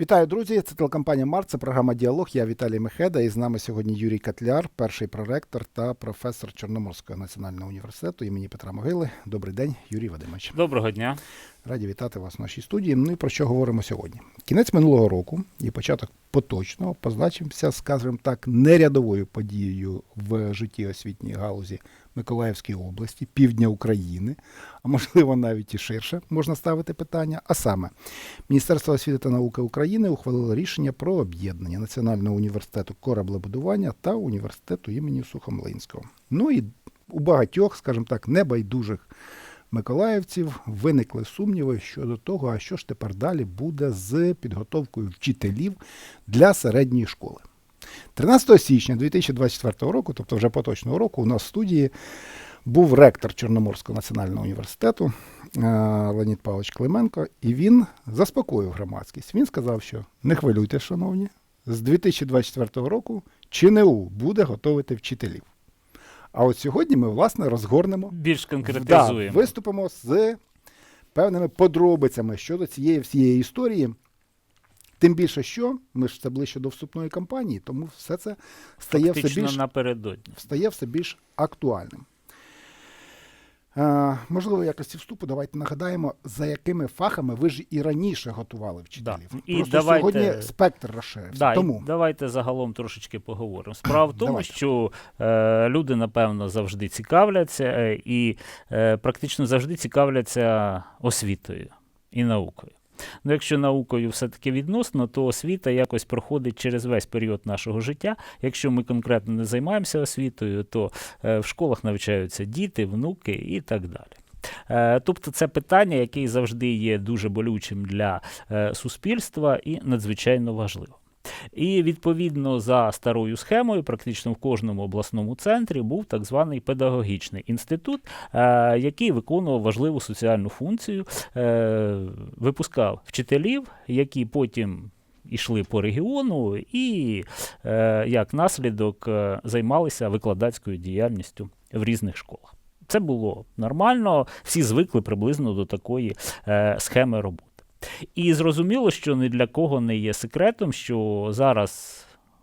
Вітаю, друзі! Це телекомпанія Март, це програма Діалог. Я Віталій Мехеда. І з нами сьогодні Юрій Котляр, перший проректор та професор Чорноморського національного університету імені Петра Могили. Добрий день, Юрій Вадимович. Доброго дня. Раді вітати вас в нашій студії. Ну і про що говоримо сьогодні? Кінець минулого року і початок поточного позначився, скажімо так, нерядовою подією в житті освітньої галузі Миколаївської області, півдня України, а можливо навіть і ширше можна ставити питання. А саме, Міністерство освіти та науки України ухвалило рішення про об'єднання Національного університету кораблебудування та університету імені Сухомлинського. Ну і у багатьох, скажімо так, небайдужих миколаївців виникли сумніви щодо того, а що ж тепер далі буде з підготовкою вчителів для середньої школи. 13 січня 2024 року, тобто вже поточного року, у нас в студії був ректор Чорноморського національного університету е, Леонід Павлович Клименко, і він заспокоїв громадськість. Він сказав, що не хвилюйте, шановні, з 2024 року ЧНУ буде готувати вчителів. А от сьогодні ми, власне, розгорнемо Більш Да, виступимо з певними подробицями щодо цієї всієї історії. Тим більше, що ми ж це ближче до вступної кампанії, тому все це стає все більш, напередодні. стає все більш актуальним. Е, можливо, в якості вступу давайте нагадаємо, за якими фахами ви ж і раніше готували вчителів. І Просто давайте- сьогодні спектр розширився. Да, тому і давайте загалом трошечки поговоримо. Справа в тому, Давайте. що е, люди, напевно, завжди цікавляться е, і е, практично завжди цікавляться освітою і наукою. Ну, якщо наукою все-таки відносно, то освіта якось проходить через весь період нашого життя. Якщо ми конкретно не займаємося освітою, то е, в школах навчаються діти, внуки і так далі. Е, Тобто це питання, яке завжди є дуже болючим для е, суспільства і надзвичайно важливо. І відповідно за старою схемою, практично в кожному обласному центрі був так званий педагогічний інститут, е, який виконував важливу соціальну функцію, е, випускав вчителів, які потім йшли по регіону і е, як наслідок е, займалися викладацькою діяльністю в різних школах. Це було нормально, всі звикли приблизно до такої е, схеми роботи. І зрозуміло, що ні для кого не є секретом, що зараз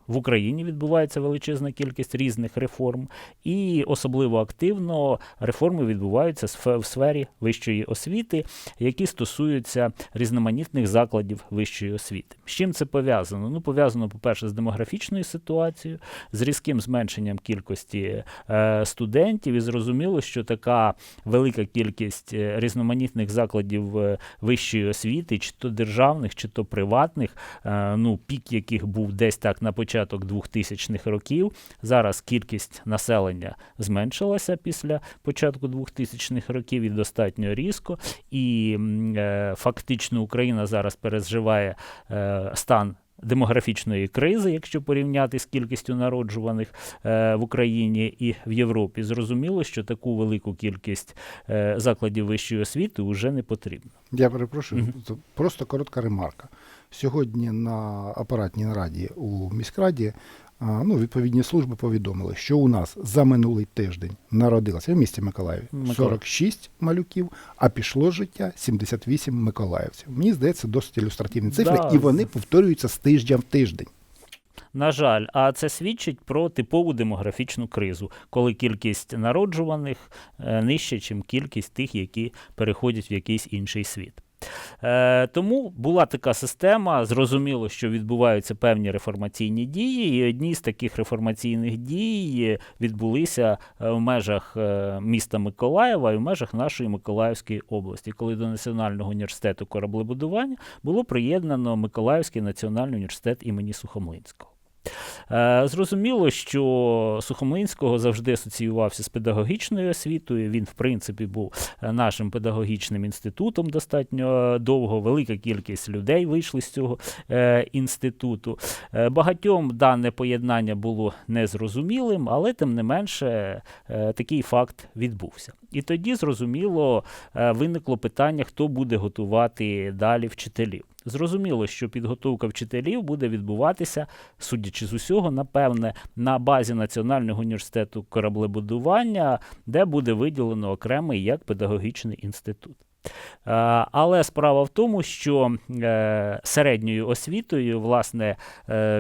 в Україні відбувається величезна кількість різних реформ, і особливо активно реформи відбуваються в сфері вищої освіти, які стосуються різноманітних закладів вищої освіти. З чим це пов'язано? Ну, пов'язано, по-перше, з демографічною ситуацією, з різким зменшенням кількості е, студентів, і зрозуміло, що така велика кількість е, різноманітних закладів е, вищої освіти, чи то державних, чи то приватних, ну, пік яких був десь так на початок 2000-х років. Зараз кількість населення зменшилася після початку 2000-х років і достатньо різко. І е, фактично Україна зараз переживає е, стан. Демографічної кризи, якщо порівняти з кількістю народжуваних е, в Україні і в Європі, зрозуміло, що таку велику кількість е, закладів вищої освіти вже не потрібно. Я перепрошую, це просто коротка ремарка. Сьогодні на апаратній нараді у міськраді ну, відповідні служби повідомили, що у нас за минулий тиждень народилося в місті Миколаєві Миколаїв. 46 малюків, а пішло з життя 78 миколаївців. Мені здається, досить ілюстративні цифри, Да, і вони повторюються з тижня в тиждень. На жаль, а це свідчить про типову демографічну кризу, коли кількість народжуваних е, нижча, ніж кількість тих, які переходять в якийсь інший світ. Е, тому була така система. Зрозуміло, що відбуваються певні реформаційні дії, і одні з таких реформаційних дій відбулися е, в межах е, міста Миколаєва і в межах нашої Миколаївської області, коли до Національного університету кораблебудування було приєднано Миколаївський національний університет імені Сухомлинського. Е, Зрозуміло, що Сухомлинського завжди асоціювався з педагогічною освітою. Він, в принципі, був е, нашим педагогічним інститутом достатньо довго. Велика кількість людей вийшли з цього е, інституту. Е, Багатьом дане поєднання було незрозумілим, але тим не менше е, такий факт відбувся. І тоді, зрозуміло, е, виникло питання, хто буде готувати далі вчителів. Зрозуміло, що підготовка вчителів буде відбуватися, судячи з усього, напевне, на базі Національного університету кораблебудування, де буде виділено окремий як педагогічний інститут. Е, Але справа в тому, що е, середньою освітою, власне,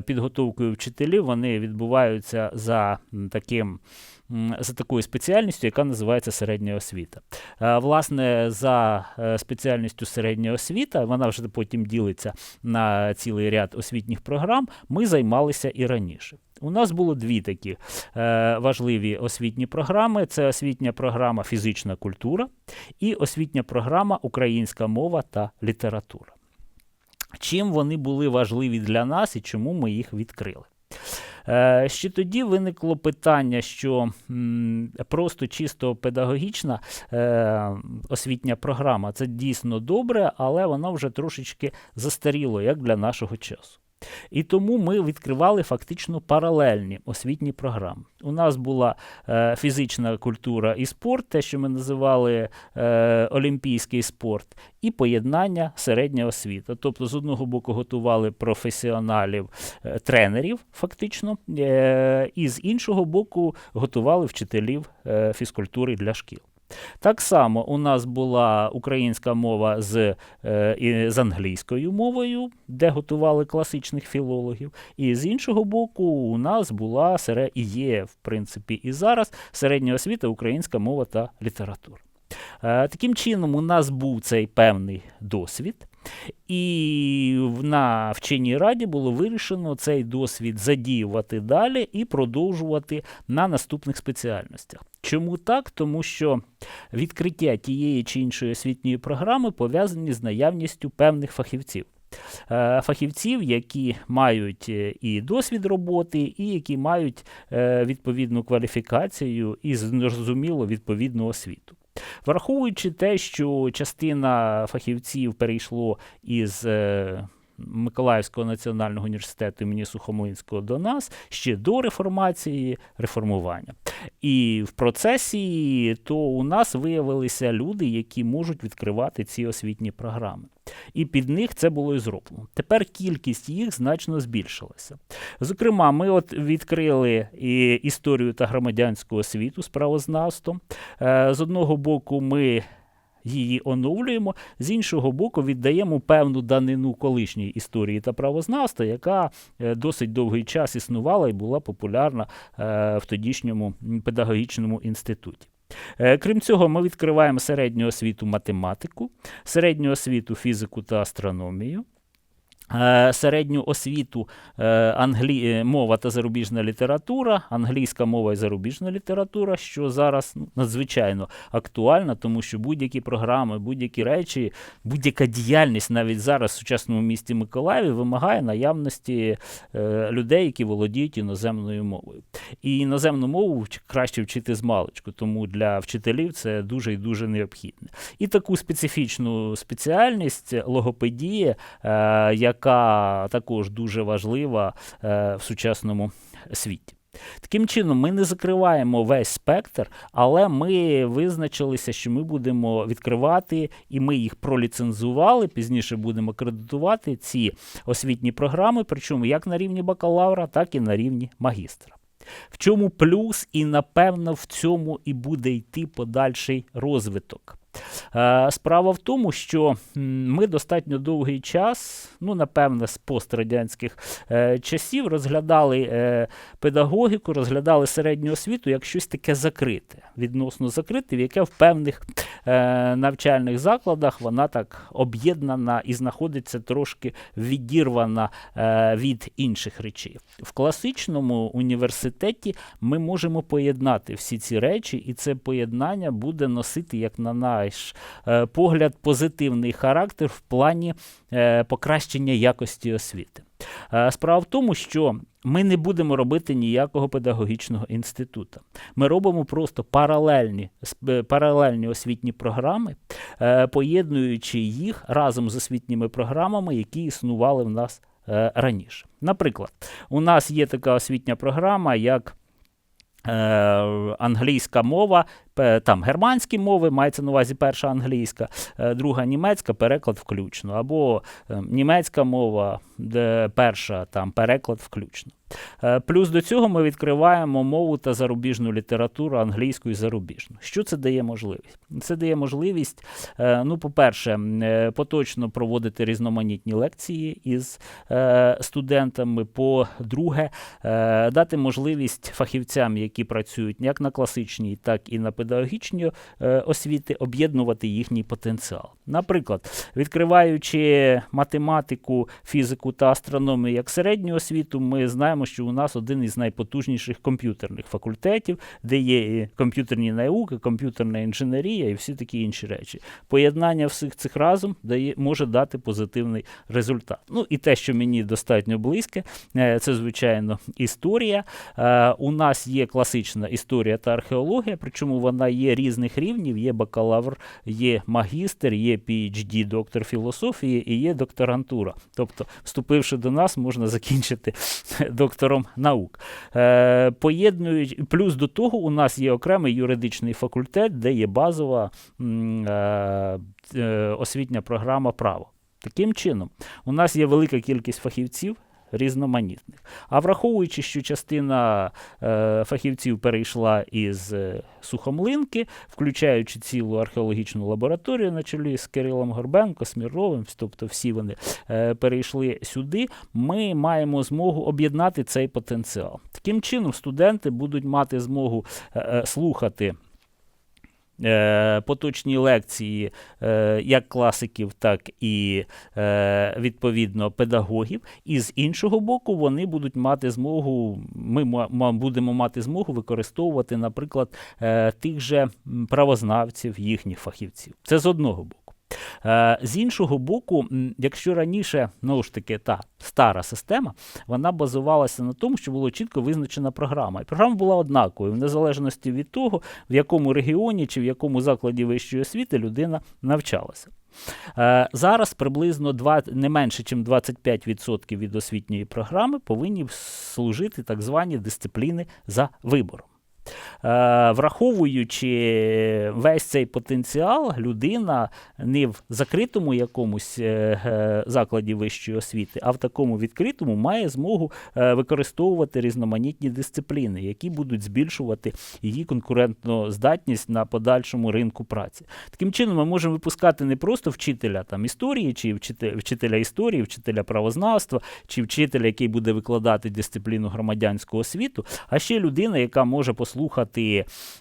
підготовкою вчителів, вони відбуваються за таким. За такою спеціальністю, яка називається середня освіта. Е, Власне, за е, спеціальністю середня освіта, вона вже потім ділиться на цілий ряд освітніх програм. Ми займалися і раніше. У нас було дві такі е, важливі освітні програми: це освітня програма фізична культура і освітня програма Українська мова та література. Чим вони були важливі для нас і чому ми їх відкрили? Е, Ще тоді виникло питання, що просто чисто педагогічна е, освітня програма це дійсно добре, але воно вже трошечки застаріло, як для нашого часу. І тому ми відкривали фактично паралельні освітні програми. У нас була е, фізична культура і спорт, те, що ми називали е, олімпійський спорт, і поєднання середня освіта. Тобто, з одного боку, готували професіоналів, е, тренерів, фактично, е, і з іншого боку, готували вчителів е, фізкультури для шкіл. Так само у нас була українська мова з, е, з англійською мовою, де готували класичних філологів. І з іншого боку, у нас була серед і є, в принципі, і зараз середня освіта, українська мова та література. Е, таким чином, у нас був цей певний досвід. І на вченій раді було вирішено цей досвід задіювати далі і продовжувати на наступних спеціальностях. Чому так? Тому що відкриття тієї чи іншої освітньої програми пов'язані з наявністю певних фахівців. Е, Фахівців, які мають е, і досвід роботи, і які мають відповідну кваліфікацію і зрозуміло відповідну освіту. Враховуючи те, що частина фахівців перейшло із е, Миколаївського національного університету імені Сухомлинського до нас ще до реформації реформування. І в процесі то у нас виявилися люди, які можуть відкривати ці освітні програми. І під них це було і зроблено. Тепер кількість їх значно збільшилася. Зокрема, ми от відкрили і історію та громадянську освіту з правознавством. Е, З одного боку, ми її оновлюємо, з іншого боку, віддаємо певну данину колишньої історії та правознавства, яка е, досить довгий час існувала і була популярна е, в тодішньому педагогічному інституті. Е, Крім цього, ми відкриваємо середню освіту математику, середню освіту фізику та астрономію. Е, Середню освіту е, англі... е, мова та зарубіжна література, англійська мова і зарубіжна література, що зараз ну, надзвичайно актуальна, тому що будь-які програми, будь-які речі, будь-яка діяльність навіть зараз в сучасному місті Миколаєві вимагає наявності людей, які володіють іноземною мовою. І іноземну мову краще вчити з маличку, тому для вчителів це дуже і дуже необхідне. І таку специфічну спеціальність логопедія, е, яка також дуже важлива е, в сучасному світі. Таким чином, ми не закриваємо весь спектр, але ми визначилися, що ми будемо відкривати, і ми їх проліцензували. Пізніше будемо кредитувати ці освітні програми, причому як на рівні бакалавра, так і на рівні магістра. В чому плюс, і напевно в цьому і буде йти подальший розвиток. Е, Справа в тому, що ми достатньо довгий час, ну напевне, з пострадянських е, часів, розглядали е, педагогіку, розглядали середню освіту як щось таке закрите, відносно закрите, в яке в певних навчальних закладах вона так об'єднана і знаходиться трошки відірвана від інших речей. В класичному університеті ми можемо поєднати всі ці речі, і це поєднання буде носити, як на наш е, погляд, позитивний характер в плані е, покращення якості освіти. Е, Справа в тому, що ми не будемо робити ніякого педагогічного інституту. Ми робимо просто паралельні, паралельні освітні програми, поєднуючи їх разом з освітніми програмами, які існували в нас раніше. Наприклад, у нас є така освітня програма, як англійська мова там германські мови, мається на увазі перша англійська, е, друга німецька, переклад включно, або е, німецька мова, де перша там переклад включно. Е, Плюс до цього ми відкриваємо мову та зарубіжну літературу англійську і зарубіжну. Що це дає можливість? Це дає можливість, е, ну, по-перше, е, поточно проводити різноманітні лекції із е, студентами. По-друге, е, дати можливість фахівцям, які працюють як на класичній, так і на педагогічній е, освіти, об'єднувати їхній потенціал. Наприклад, відкриваючи математику, фізику та астрономію як середню освіту, ми знаємо, що у нас один із найпотужніших комп'ютерних факультетів, де є і комп'ютерні науки, комп'ютерна інженерія і всі такі інші речі. Поєднання всіх цих разом дає, може дати позитивний результат. Ну і те, що мені достатньо близьке, е, це звичайно історія. Е, У нас є класична історія та археологія, причому вона є різних рівнів. Є бакалавр, є магістр, є PhD, доктор філософії і є докторантура. Тобто, вступивши до нас, можна закінчити доктором наук. Е, поєднують плюс до того, у нас є окремий юридичний факультет, де є базова е, е, освітня програма право. Таким чином, у нас є велика кількість фахівців. Різноманітних. А враховуючи, що частина е, фахівців перейшла із е, сухомлинки, включаючи цілу археологічну лабораторію на чолі з Кирилом Горбенко, Сміровим, тобто всі вони е, перейшли сюди, ми маємо змогу об'єднати цей потенціал. Таким чином, студенти будуть мати змогу е, е, слухати. Е, Поточні лекції е, як класиків, так і е, відповідно педагогів. І з іншого боку, вони будуть мати змогу. Ми будемо мати змогу використовувати, наприклад, тих же правознавців, їхніх фахівців. Це з одного боку. Е, З іншого боку, якщо раніше, ну ж таки, та стара система, вона базувалася на тому, що була чітко визначена програма. І програма була однаковою, в незалежності від того, в якому регіоні чи в якому закладі вищої освіти людина навчалася. Е, Зараз приблизно 2, не менше, ніж 25% від освітньої програми повинні служити так звані дисципліни за вибором. Е, Враховуючи весь цей потенціал, людина не в закритому якомусь е, е, закладі вищої освіти, а в такому відкритому має змогу використовувати різноманітні дисципліни, які будуть збільшувати її конкурентну здатність на подальшому ринку праці. Таким чином, ми можемо випускати не просто вчителя там історії, чи вчителя історії, вчителя правознавства, чи вчителя, який буде викладати дисципліну громадянського освіту, а ще людина, яка може послухати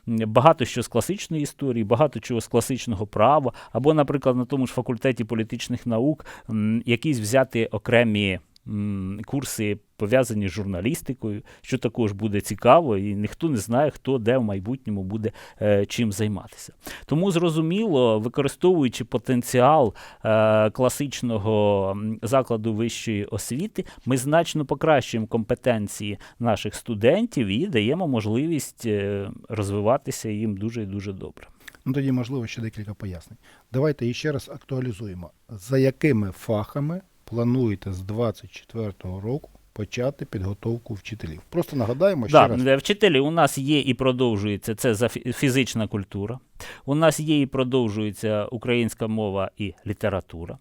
м, багато що з класичної історії, багато чого з класичного права, або, наприклад, на тому ж факультеті політичних наук якісь взяти окремі. Курси пов'язані з журналістикою, що також буде цікаво, і ніхто не знає, хто де в майбутньому буде е, чим займатися. Тому зрозуміло, використовуючи потенціал е, класичного закладу вищої освіти, ми значно покращуємо компетенції наших студентів і даємо можливість е, розвиватися їм дуже і дуже добре. Ну тоді, можливо, ще декілька пояснень. Давайте іще раз актуалізуємо. За якими фахами плануєте з 24-го року почати підготовку вчителів? Просто нагадаємо ще Да, раз. е, вчителі у нас є і продовжується це за фізична культура. У нас є і продовжується українська мова і література.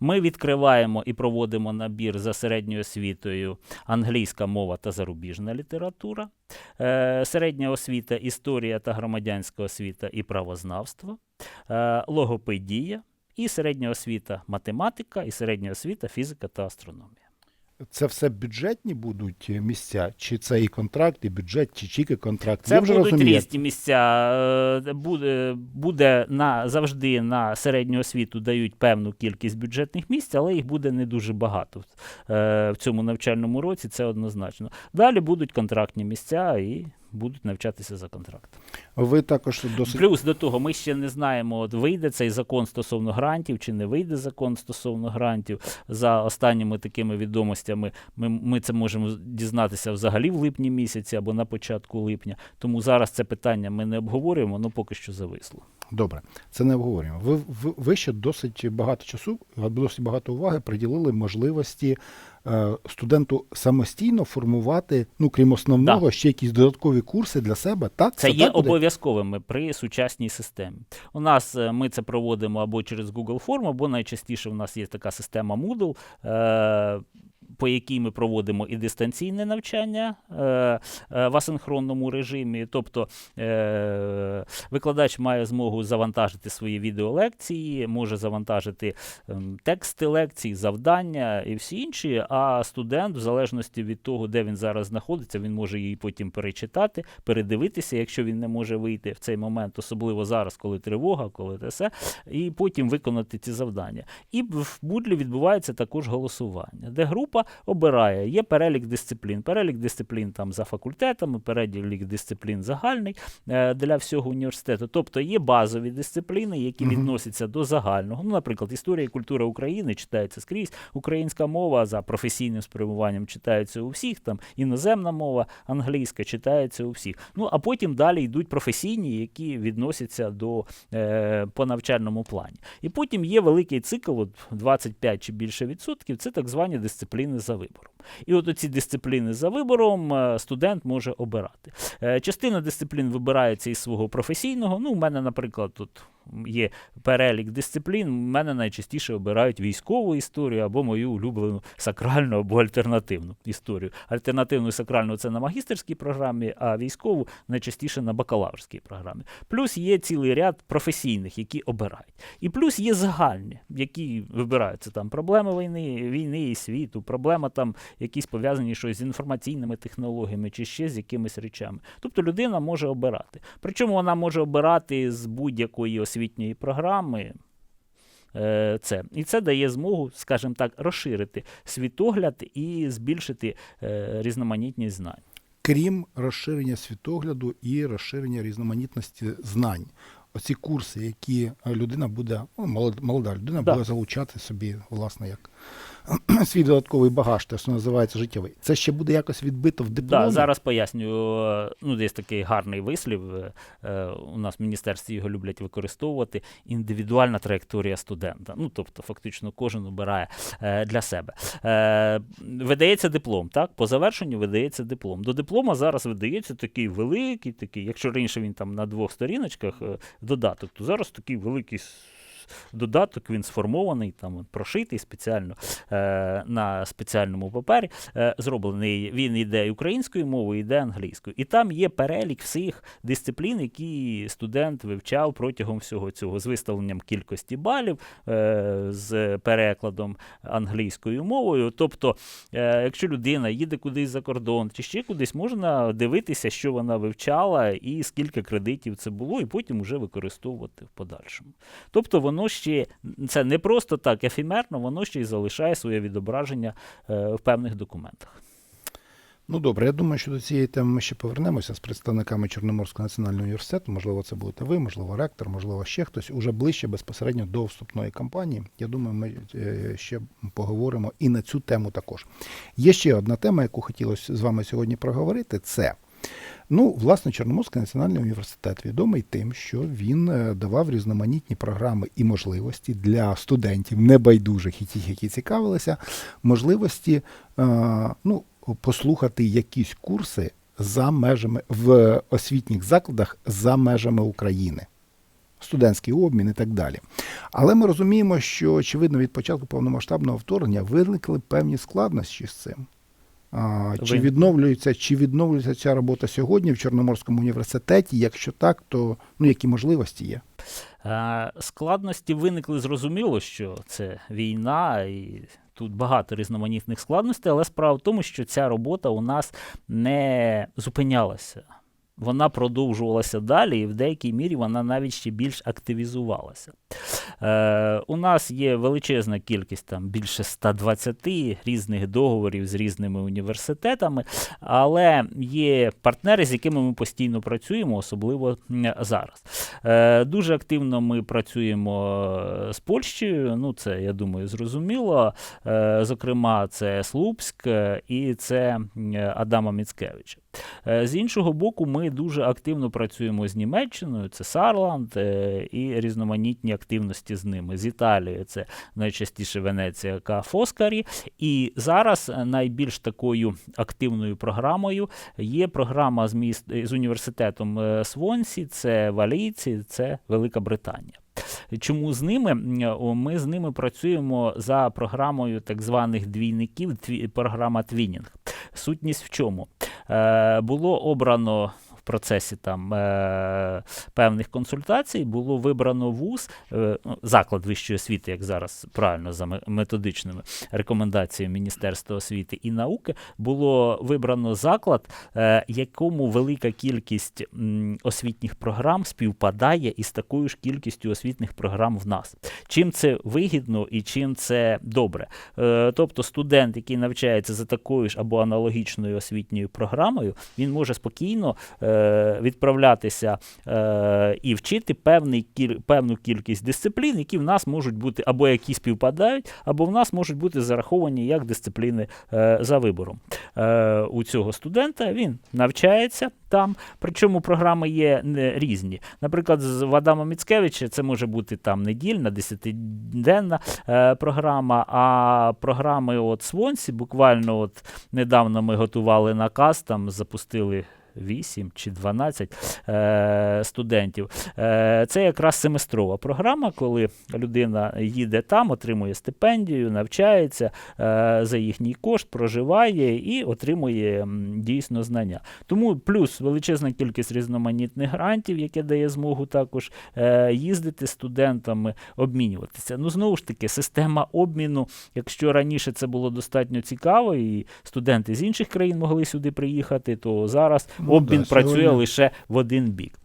Ми відкриваємо і проводимо набір за середньою освітою англійська мова та зарубіжна література, е, середня освіта, історія та громадянська освіта і правознавство, е, логопедія і середня освіта математика, і середня освіта фізика та астрономія. Це все бюджетні будуть місця, чи це і контракт, і бюджет, чи тільки контракт? Це Я вже будуть розумію. різні місця. Е, Буде, буде на, завжди на середню освіту дають певну кількість бюджетних місць, але їх буде не дуже багато е, в цьому навчальному році, це однозначно. Далі будуть контрактні місця і будуть навчатися за контрактом. Ви також досить Плюс до того, ми ще не знаємо, от вийде цей закон стосовно грантів, чи не вийде закон стосовно грантів. За останніми такими відомостями ми, ми це можемо дізнатися взагалі в липні місяці або на початку липня. Тому зараз це питання ми не обговорюємо, воно поки що зависло. добре. Це не обговорюємо. Ви, ви, ви ще досить багато часу, досить багато уваги приділили можливості студенту самостійно формувати, ну крім основного, ще якісь додаткові курси для себе, так? Це є так обов'язковими при сучасній системі. У нас е, ми це проводимо або через Google Form, або найчастіше у нас є така система Moodle. Е- по якій ми проводимо і дистанційне навчання е, е, в асинхронному режимі. Тобто е, викладач має змогу завантажити свої відеолекції, може завантажити ем, тексти лекцій, завдання і всі інші. А студент, в залежності від того, де він зараз знаходиться, він може її потім перечитати, передивитися, якщо він не може вийти в цей момент, особливо зараз, коли тривога, коли те все, і потім виконати ці завдання. І в Moodle відбувається також голосування, де група обирає. Є перелік дисциплін. Перелік дисциплін там за факультетами, перелік дисциплін загальний е, для всього університету. Тобто є базові дисципліни, які Мгм. відносяться до загального. Ну, наприклад, історія і культура України читається скрізь. Українська мова за професійним спрямуванням читається у всіх. Там іноземна мова, англійська читається у всіх. Ну а потім далі йдуть професійні, які відносяться до е, по навчальному плані. І потім є великий цикл, от 25 чи більше відсотків, це так звані дисципліни за вибором. І от оці дисципліни за вибором е, студент може обирати. Е, Частина дисциплін вибирається із свого професійного. Ну, у мене, наприклад, тут є перелік дисциплін. Мене найчастіше обирають військову історію або мою улюблену сакральну або альтернативну історію. Альтернативну і сакральну це на магістерській програмі, а військову найчастіше на бакалаврській програмі. Плюс є цілий ряд професійних, які обирають. І плюс є загальні, які вибираються там проблеми війни, війни і світу, проблема там якісь пов'язані щось з інформаційними технологіями чи ще з якимись речами. Тобто людина може обирати. Причому вона може обирати з будь-якої освітньої програми. е, Це. І це дає змогу, скажімо так, розширити світогляд і збільшити е, різноманітність знань. Крім розширення світогляду і розширення різноманітності знань. Оці курси, які людина буде, ну, молода людина Да. буде залучати собі, власне, як свій додатковий багаж, те, що називається життєвий. Це ще буде якось відбито в дипломі. Да, зараз поясню. Ну, десь такий гарний вислів. е, е, У нас в міністерстві його люблять використовувати. Індивідуальна траєкторія студента. Ну, тобто, фактично, кожен обирає е, для себе. Видається диплом, так? По завершенню видається диплом. До диплома зараз видається такий великий, такий, якщо раніше він там на двох сторіночках додаток, то зараз такий великий. Додаток він сформований, там прошитий спеціально е, на спеціальному папері е, зроблений. Він йде українською мовою, йде англійською. І там є перелік всіх дисциплін, які студент вивчав протягом всього цього, з виставленням кількості балів, е, з перекладом англійською мовою. Тобто, е, якщо людина їде кудись за кордон чи ще кудись, можна дивитися, що вона вивчала і скільки кредитів це було, і потім вже використовувати в подальшому. Тобто воно ще це не просто так ефемерно, воно ще й залишає своє відображення е, в певних документах. Ну добре, я думаю, що до цієї теми ми ще повернемося з представниками Чорноморського національного університету. Можливо, це будете ви, можливо, ректор, можливо, ще хтось уже ближче безпосередньо до вступної кампанії. Я думаю, ми е, ще поговоримо і на цю тему також. Є ще одна тема, яку хотілося з вами сьогодні проговорити. Це ну, власне, Чорноморський національний університет відомий тим, що він е, давав різноманітні програми і можливості для студентів, небайдужих і тих, які цікавилися, можливості е, ну, послухати якісь курси за межами в освітніх закладах за межами України. Студентський обмін і так далі. Але ми розуміємо, що очевидно від початку повномасштабного вторгнення виникли певні складнощі з цим. А, чи відновлюється, чи відновлюється ця робота сьогодні в Чорноморському університеті? Якщо так, то ну які можливості є? Е, Складності виникли зрозуміло, що це війна, і тут багато різноманітних складностей, але справа в тому, що ця робота у нас не зупинялася. Вона продовжувалася далі, і в деякій мірі вона навіть ще більш активізувалася. Е, у нас є величезна кількість, там більше 120 різних договорів з різними університетами, але є партнери, з якими ми постійно працюємо, особливо зараз. Е, дуже активно ми працюємо е, з Польщею. Ну, це я думаю, зрозуміло. Е, зокрема, це Слупськ е, і це Адама Міцкевича. Е, З іншого боку, ми дуже активно працюємо з Німеччиною, це Сарланд е, і різноманітні активності з ними. З Італією це найчастіше Венеція, Фоскарі. І зараз е, найбільш такою активною програмою є програма з міст з університетом е, Свонсі, це Валійці, це Велика Британія. Чому з ними? Ми з ними працюємо за програмою так званих двійників, програма Твінінг. Сутність в чому? Е, було обрано процесі там е, певних консультацій, було вибрано вуз, е, ну, заклад вищої освіти, як зараз правильно за методичними рекомендаціями Міністерства освіти і науки, було вибрано заклад, е, якому велика кількість м, освітніх програм співпадає із такою ж кількістю освітніх програм в нас. Чим це вигідно і чим це добре? Е, тобто студент, який навчається за такою ж або аналогічною освітньою програмою, він може спокійно е, відправлятися е, і вчити певний певну кількість дисциплін, які в нас можуть бути або які співпадають, або в нас можуть бути зараховані як дисципліни е, за вибором. Е, у цього студента він навчається там, причому програми є не різні. Наприклад, з в Адама Міцкевича це може бути там недільна, десятиденна е, програма, а програми от Свонсі, буквально от недавно ми готували наказ, там запустили 8 чи 12 е, студентів. Е, це якраз семестрова програма, коли людина їде там, отримує стипендію, навчається е, за їхній кошт, проживає і отримує дійсно знання. Тому плюс величезна кількість різноманітних грантів, яке дає змогу також е, їздити студентами, обмінюватися. Ну, знову ж таки, система обміну, якщо раніше це було достатньо цікаво, і студенти з інших країн могли сюди приїхати, то зараз обмін да, працює сьогодні- лише в один бік.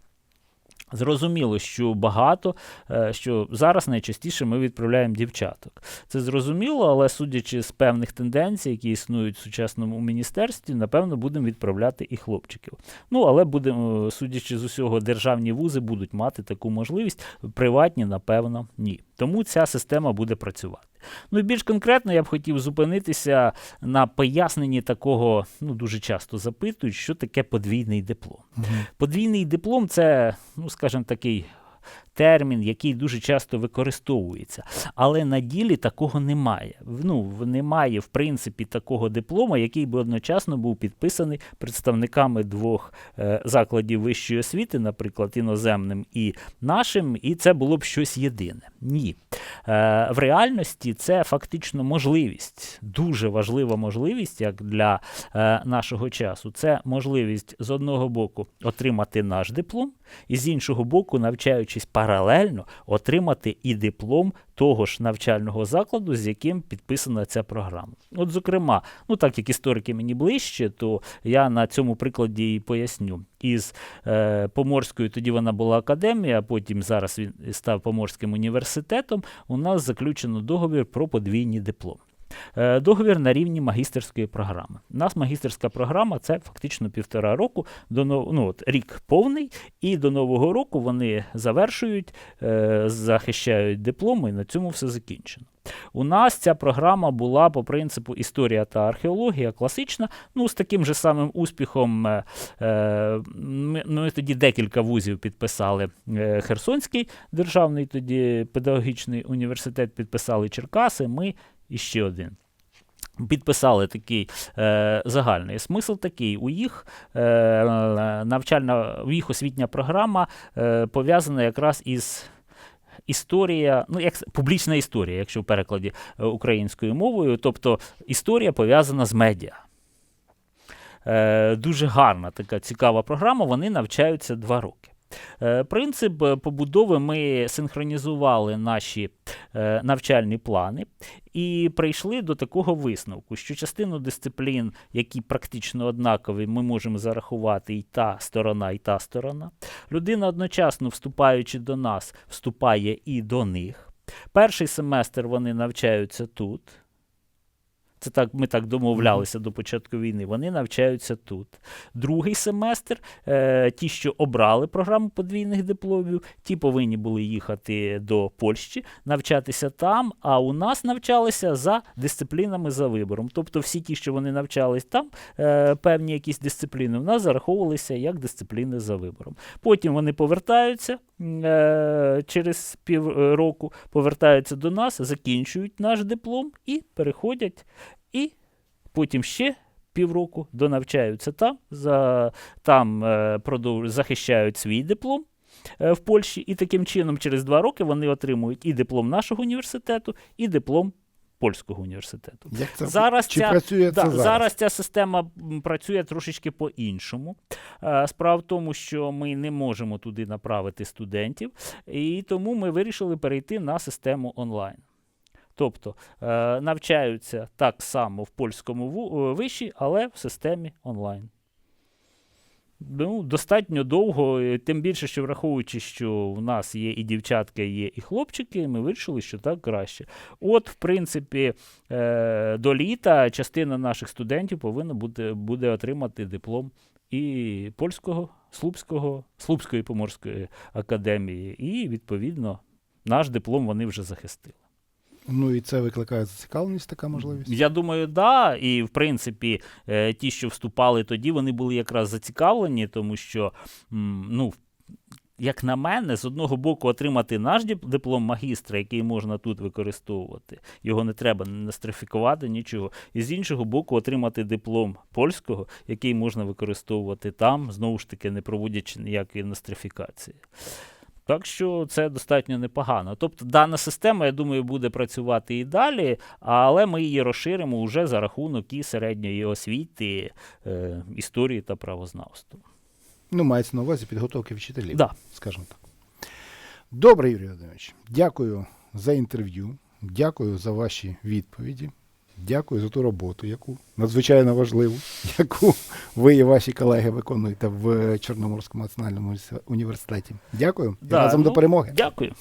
Зрозуміло, що багато, е, що зараз найчастіше ми відправляємо дівчаток. Це зрозуміло, але судячи з певних тенденцій, які існують в сучасному міністерстві, напевно, будемо відправляти і хлопчиків. Ну, але будемо, судячи з усього, державні вузи будуть мати таку можливість, приватні, напевно, ні. Тому ця система буде працювати. Ну і більш конкретно я б хотів зупинитися на поясненні такого, ну дуже часто запитують, що таке подвійний диплом. Подвійний диплом це, ну скажімо, такий термін, який дуже часто використовується. Але на ділі такого немає. Ну, немає, в принципі, такого диплома, який би одночасно був підписаний представниками двох е, закладів вищої освіти, наприклад, іноземним і нашим, і це було б щось єдине. Ні. Е, в реальності це фактично можливість, дуже важлива можливість, як для е, нашого часу. Це можливість з одного боку отримати наш диплом, і з іншого боку, навчаючись отримати і диплом того ж навчального закладу, з яким підписана ця програма. От, зокрема, ну так як історики мені ближче, то я на цьому прикладі і поясню. Із е, Поморською тоді вона була академія, а потім зараз він став Поморським університетом. У нас заключено договір про подвійні дипломи. Е, Договір на рівні магістерської програми. У нас магістерська програма це фактично півтора року, до ну, от, рік повний, і до Нового року вони завершують, е, захищають дипломи, і на цьому все закінчено. У нас ця програма була по принципу історія та археологія класична. Ну, з таким же самим успіхом. е, е, Ми, тоді декілька вузів підписали. Херсонський державний тоді педагогічний університет підписали Черкаси. Ми і ще один. Підписали такий е, загальний смисл такий. У їх е, навчальна, у їх освітня програма е, пов'язана якраз із історія, ну як публічна історія, якщо в перекладі е, українською мовою, тобто історія пов'язана з медіа. Е, дуже гарна така цікава програма. Вони навчаються два роки. Е, Принцип е, побудови ми синхронізували наші е, навчальні плани і прийшли до такого висновку, що частину дисциплін, які практично однакові, ми можемо зарахувати і та сторона, і та сторона. Людина одночасно, вступаючи до нас, вступає і до них. Перший семестр вони навчаються тут. Це так, ми так домовлялися до початку війни. Вони навчаються тут. Другий семестр, е, ті, що обрали програму подвійних дипломів, ті повинні були їхати до Польщі, навчатися там. А у нас навчалися за дисциплінами за вибором. Тобто, всі ті, що вони навчались там, е, певні якісь дисципліни, у нас зараховувалися як дисципліни за вибором. Потім вони повертаються через півроку, повертаються до нас, закінчують наш диплом і переходять, і потім ще. Півроку донавчаються там, за, там е, захищають свій диплом е, в Польщі, і таким чином через два роки вони отримують і диплом нашого університету, і диплом польського університету. Як це Зараз чи ця- працює Да, це зараз? зараз? ця система працює трошечки по-іншому. Е, Справа в тому, що ми не можемо туди направити студентів, і тому ми вирішили перейти на систему онлайн. Тобто е, навчаються так само в польському е, виші, але в системі онлайн. Ну, достатньо довго, тим більше, що враховуючи, що в нас є і дівчатка, є і хлопчики, ми вирішили, що так краще. От, в принципі, е, до літа частина наших студентів повинна буде, буде отримати диплом і польського, Слупського, Слупської поморської академії, і, відповідно, наш диплом вони вже захистили. Ну і це викликає зацікавленість, така можливість. Я думаю, да. І в принципі, е, ті, що вступали тоді, вони були якраз зацікавлені, тому що, ну, як на мене, з одного боку, отримати наш диплом магістра, який можна тут використовувати, його не треба нострифікувати, нічого. І з іншого боку, отримати диплом польського, який можна використовувати там, знову ж таки, не проводячи ніякої нострифікації. Так що це достатньо непогано. Тобто дана система, я думаю, буде працювати і далі, але ми її розширимо вже за рахунок і середньої освіти, е, історії та правознавства. Ну, мається на увазі підготовки вчителів, Да. скажімо так. Добре, Юрій Володимирович, дякую за інтерв'ю, дякую за ваші відповіді, дякую за ту роботу, яку надзвичайно важливу, яку ви і ваші колеги виконуєте в Чорноморському національному університеті. Дякую і Да, разом ну, до перемоги. Дякую.